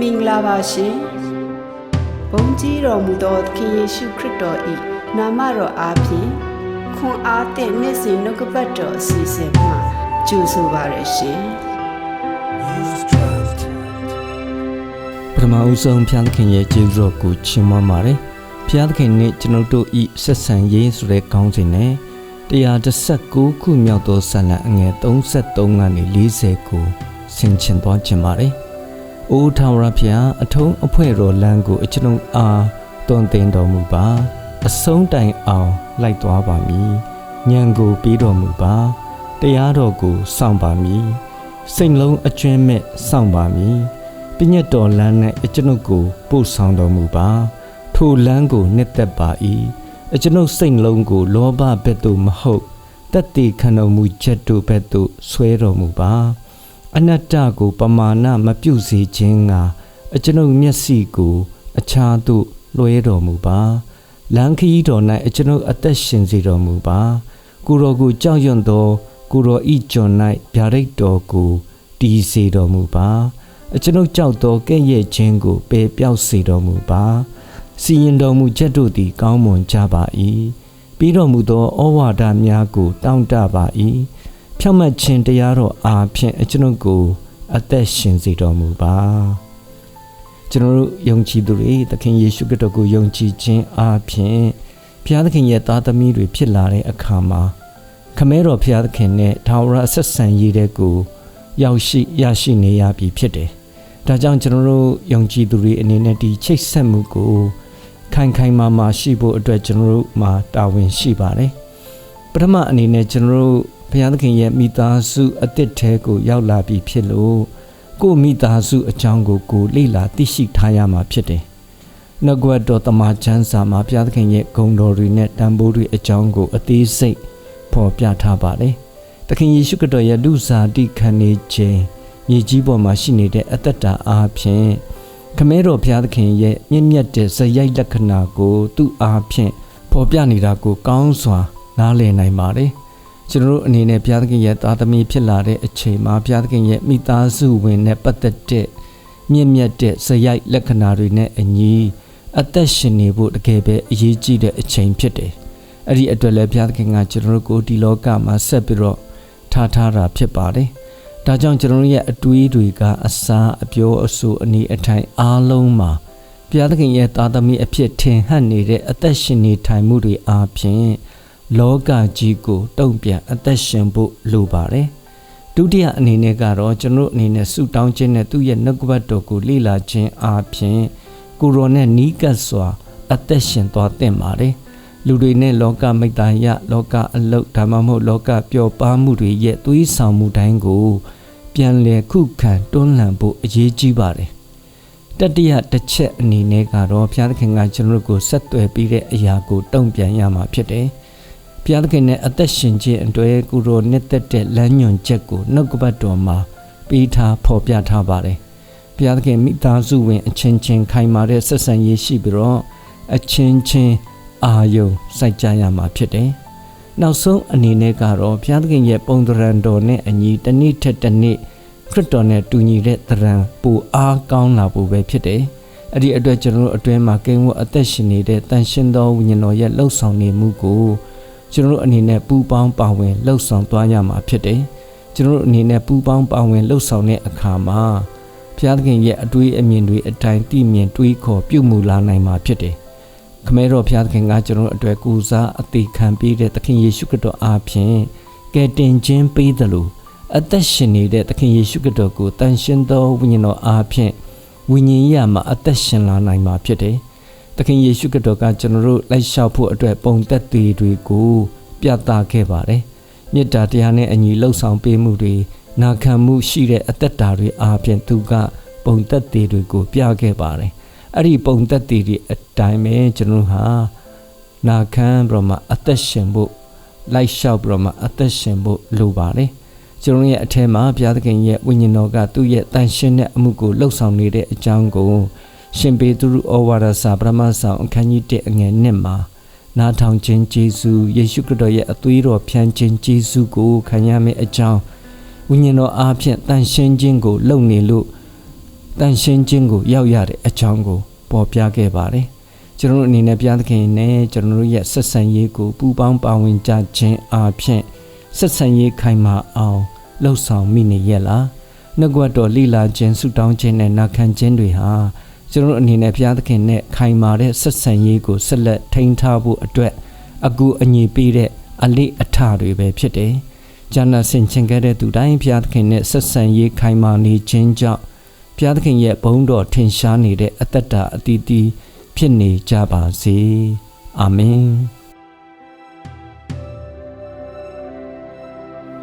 မင်္ဂလာပါရှင်ဘုန်းကြီးတော်မူသောသခင်ယေရှုခရစ်တော်၏နာမတော်အားဖြင့်ခွန်အားသည့်နေ့စဉ်နှုတ်ကပတ်တော်အစီအစဉ်မှာကြိုဆိုပါရရှင်ပထမဦးဆုံးဖျားသခင်ရဲ့ကျေးဇူးတော်ကိုချီးမွမ်းပါတယ်ဖျားသခင်နဲ့ကျွန်ုပ်တို့ဤဆက်ဆံရေးဆိုတဲ့ခေါင်းစဉ်နဲ့119ခုမြောက်သောဆန္ဒအငယ်33ကနေ40ကိုဆင်ခြင်သွားခြင်းပါတယ်။ အိုးထာဝရဖျားအထုံးအဖွဲ့တော်လမ်းကိုအကျွန်ုပ်အားတွင်တင်တော်မူပါအဆုံးတိုင်အောင်လိုက်သွားပါမည်။ဉာဏ်ကိုပေးတော်မူပါတရားတော်ကိုစောင့်ပါမည်။စိတ်လုံးအကျွမ်းမဲ့စောင့်ပါမည်။ပညတ်တော်လမ်း၌အကျွန်ုပ်ကိုပို့ဆောင်တော်မူပါထိုလမ်းကိုနှစ်သက်ပါ၏အကျွန်ုပ်စိတ်လုံးကိုလောဘဘက်သို့မဟုတ်တက်တည်ခံတော်မူချက်တို့ဘက်သို့ဆွဲတော်မူပါ အနတ္တကိုပမာဏမပြုတ်စေခြင်းကအကျွန်ုပ်မျက်စိကို အခြားသို့လွှဲတော်မူပါလမ်းခရီးတော်၌အကျွန်ုပ်အသက်ရှင်စေတော်မူပါ ကိုတော်ကိုကြောက်ရွံ့သောကိုတော်ဤကျွန်၌ဗျာဒိတ်တော်ကိုတည်စေတော်မူပါ အကျွန်ုပ်ကြောက်သောကဲ့ရဲ့ခြင်းကိုပယ်ပြောက်စေတော်မူပါစီရင်တော်မူချက်တို့သည်ကောင်းမွန်ကြပါ၏ပြီးတော်မူသောဩဝါဒများကိုတောင်းတပါ၏ ဖြောင့်မတ်ခြင်းတရားတော်အားဖြင့်အကျွန်ုပ်ကို အသက်ရှင်စေတော်မူပါကျွန်တော်တို့ယုံကြည်သူတွေသခင်ယေရှုခရစ်တော်ကိုယုံကြည်ခြင်းအားဖြင့်ဘုရားသခင်ရဲ့သားသမီးတွေဖြစ်လာတဲ့အခါမှာခမဲတော်ဘုရားသခင်နဲ့ထာဝရဆက်ဆံရေးတဲ့ကိုရောက်ရှိရရှိနေရပြီဖြစ်တယ်။ဒါကြောင့်ကျွန်တော်တို့ယုံကြည်သူတွေအနေနဲ့ဒီချိတ်ဆက်မှုကိုခိုင်ခိုင်မာမာရှိဖို့အတွက်ကျွန်တော်တို့မှာတာဝန်ရှိပါတယ်။ပထမအနေနဲ့ကျွန်တော်တို့ ဘုရားသခင်ရဲ့မိသားစုအသစ်ထဲကိုရောက်လာပြီဖြစ်လို့ကိုယ့်မိသားစုအကြောင်းကိုကိုယ်လေ့လာသိရှိထားရမှာဖြစ်တယ်။နှုတ်ကပတ်တော်တမန်ကျမ်းစာမှာဘုရားသခင်ရဲ့ဂုဏ်တော်တွေနဲ့တန်ဖိုးတွေအကြောင်းကိုအသေးစိတ်ဖော်ပြထားပါတယ်။သခင်ယေရှုခရစ်တော်ရဲ့လူစားတိခံနေခြင်းမြေကြီးပေါ်မှာရှိနေတဲ့အသက်တာအားဖြင့်ခမဲတော်ဘုရားသခင်ရဲ့မြင့်မြတ်တဲ့ဇယိုက်လက္ခဏာကိုသူ့အားဖြင့်ဖော်ပြနေတာကိုကောင်းစွာနားလည်နိုင်ပါတယ်။ ကျွန်တော်တို့အနေနဲ့ဘုရားသခင်ရဲ့သားသမီးဖြစ်လာတဲ့အချိန်မှာဘုရားသခင်ရဲ့မိသားစုဝင်နဲ့ပတ်သက်တဲ့မြင့်မြတ်တဲ့ဇယိုက်လက္ခဏာတွေနဲ့အညီအသက်ရှင်နေဖို့တကယ်ပဲအရေးကြီးတဲ့အချိန်ဖြစ်တယ်။အဲ့ဒီအတွက်လည်းဘုရားသခင်ကကျွန်တော်တို့ကိုဒီလောကမှာဆက်ပြီးတော့ထားထားတာဖြစ်ပါတယ်။ဒါကြောင့်ကျွန်တော်တို့ရဲ့အတွေးတွေကအစာအပြောအဆိုအနေအထိုင်အားလုံးမှာဘုရားသခင်ရဲ့သားသမီးအဖြစ်ထင်ဟပ်နေတဲ့အသက်ရှင်နေထိုင်မှုတွေအားဖြင့် လောကကြီးကိုတုံ့ပြန်အသက်ရှင်ဖို့လိုပါတယ်။ဒုတိယအနေနဲ့ကတော့ကျွန်တော်တို့အနေနဲ့ဆုတောင်းခြင်းနဲ့သူ့ရဲ့နှုတ်ကပတ်တော်ကိုလေ့လာခြင်းအားဖြင့်ကိုရောနဲ့နီးကပ်စွာ အသက်ရှင်သွားသင့်ပါတယ်။လူတွေနဲ့လောကမိတ္တယလောကအလုတ်ဒါမှမဟုတ်လောကပျော်ပါမှုတွေရဲ့သွေးဆောင်မှုတိုင်းကို ပြန်လည်ခုခံတွန်းလှန်ဖို့အရေးကြီးပါတယ်တတိယတစ်ချက်အနေနဲ့ကတော့ဘုရားသခင်ကကျွန်တော်တို့ကိုဆက်သွယ်ပြီးတဲ့အရာကိုတုံ့ပြန်ရမှာဖြစ်တယ် ဘုရားသခင်နဲ့အသက်ရှင်ခြင်းအတွက်ကိုရောနှစ်သက်တဲ့လမ်းညွန်ချက်ကိုနှုတ်ကပတ်တော်မှာပေးထားဖော်ပြထားပါတယ်ဘုရားသခင်မိသားစုဝင်အချင်းချင်းခိုင်မာတဲ့ဆက်ဆံရေးရှိပြီးတော့အချင်းချင်းအာယုံစိုက်ကြရမှာဖြစ်တယ်။နောက်ဆုံးအနေနဲ့ကတော့ဘုရားသခင်ရဲ့ပုံသဏ္ဍာန်တော်နဲ့အညီတစ်နေ့ထက်တစ်နေ့ခရစ်တော်နဲ့တူညီတဲ့သဏ္ဍာန်ပူအားကောင်းလာဖို့ပဲဖြစ်တယ်။အဲ့ဒီအတွက်ကျွန်တော်တို့အတွင်းမှာကိန်းဝတ်အသက်ရှင်နေတဲ့တန်ရှင်သောဝိညာဉ်တော်ရဲ့လှုပ်ဆောင်နေမှုကို ကျွန်တော်တို့အနေနဲ့ပူပေါင်းပါဝင်လှုပ်ဆောင်သွားရမှာဖြစ်တယ်။ကျွန်တော်တို့အနေနဲ့ပူပေါင်းပါဝင်လှုပ်ဆောင်တဲ့အခါမှာဘုရားသခင်ရဲ့အတွေးအမြင်တွေအတိုင်းတည်မြင်တွေးခေါ်ပြုမှုလာနိုင်မှာဖြစ်တယ်။ခမဲတော်ဘုရားသခင်ကကျွန်တော်တို့အတွက်ကူစားအသေးခံပေးတဲ့သခင်ယေရှုခရစ်တော်အားဖြင့်ကယ်တင်ခြင်းပေးသလိုအသက်ရှင်နေတဲ့သခင်ယေရှုခရစ်တော်ကိုတန်ရှင်သောဝိညာဉ်တော်အားဖြင့်ဝိညာဉ်ရမှာအသက်ရှင်လာနိုင်မှာဖြစ်တယ်။ သခင်ယေရှုခရစ်တော်ကကျွန်တော်တို့လိုက်လျှောက်ဖို့အတွက်ပုံသက်သေတွေကိုပြသခဲ့ပါတယ်။မေတ္တာတရားနဲ့အညီလှုပ်ဆောင်ပေးမှုတွေနာခံမှုရှိတဲ့အသက်တာတွေအားဖြင့်သူကပုံသက်သေတွေကိုပြခဲ့ပါတယ်။အဲ့ဒီပုံသက်သေတွေအတိုင်းပဲကျွန်တော်ဟာနာခံပြီးတော့မှအသက်ရှင်ဖို့လိုက်လျှောက်ပြီးတော့မှအသက်ရှင်ဖို့လိုပါတယ်။ကျွန်တော်ရဲ့အထက်မှာဘုရားသခင်ရဲ့ဝိညာဉ်တော်ကသူ့ရဲ့တန်ရှင်းတဲ့အမှုကိုလှုပ်ဆောင်နေတဲ့အကြောင်းကို ရှင်ပေသူဩဝါဒစာပရမဆောင်အခန်းကြီး1အငယ်1မှာနားထောင်ခြင်းဂျေဇုယေရှုခရစ်တော်ရဲ့အသွေးတော်ဖြန်းခြင်းဂျေဇုကိုခံရမယ့်အကြောင်းဝိညာဉ်တော်အားဖြင့်တန်ရှင်းခြင်းကိုလုပ်နေလို့တန်ရှင်းခြင်းကိုရောက်ရတဲ့အကြောင်းကိုပေါ်ပြခဲ့ပါတယ်ကျွန်တော်တို့အနေနဲ့ဘုရားသခင်နဲ့ကျွန်တော်တို့ရဲ့ဆက်ဆံရေးကိုပူပေါင်းပါဝင်ကြခြင်းအပြင်ဆက်ဆံရေးခိုင်မာအောင်လှုပ်ဆောင်မိနေရဲ့လားနှုတ်ကပတ်တော်လိလာခြင်းဆုတောင်းခြင်းနဲ့နာခံခြင်းတွေဟာ ကျွန်တော်တို့အနေနဲ့ဘုရားသခင်နဲ့ခိုင်မာတဲ့ဆက်ဆံရေးကိုဆက်လက်ထိန်းထားဖို့အတွက်အကူအညီပေးတဲ့အလေးအထတွေပဲဖြစ်တယ်။ကျမ်းစာဆင်ခြင်ခဲ့တဲ့သူတိုင်းဘုရားသခင်နဲ့ဆက်ဆံရေးခိုင်မာနေခြင်းကြောင့်ဘုရားသခင်ရဲ့ဘုန်းတော်ထင်ရှားနေတဲ့အသက်တာအတီးတီးဖြစ်နေကြပါစေ။အာမင်။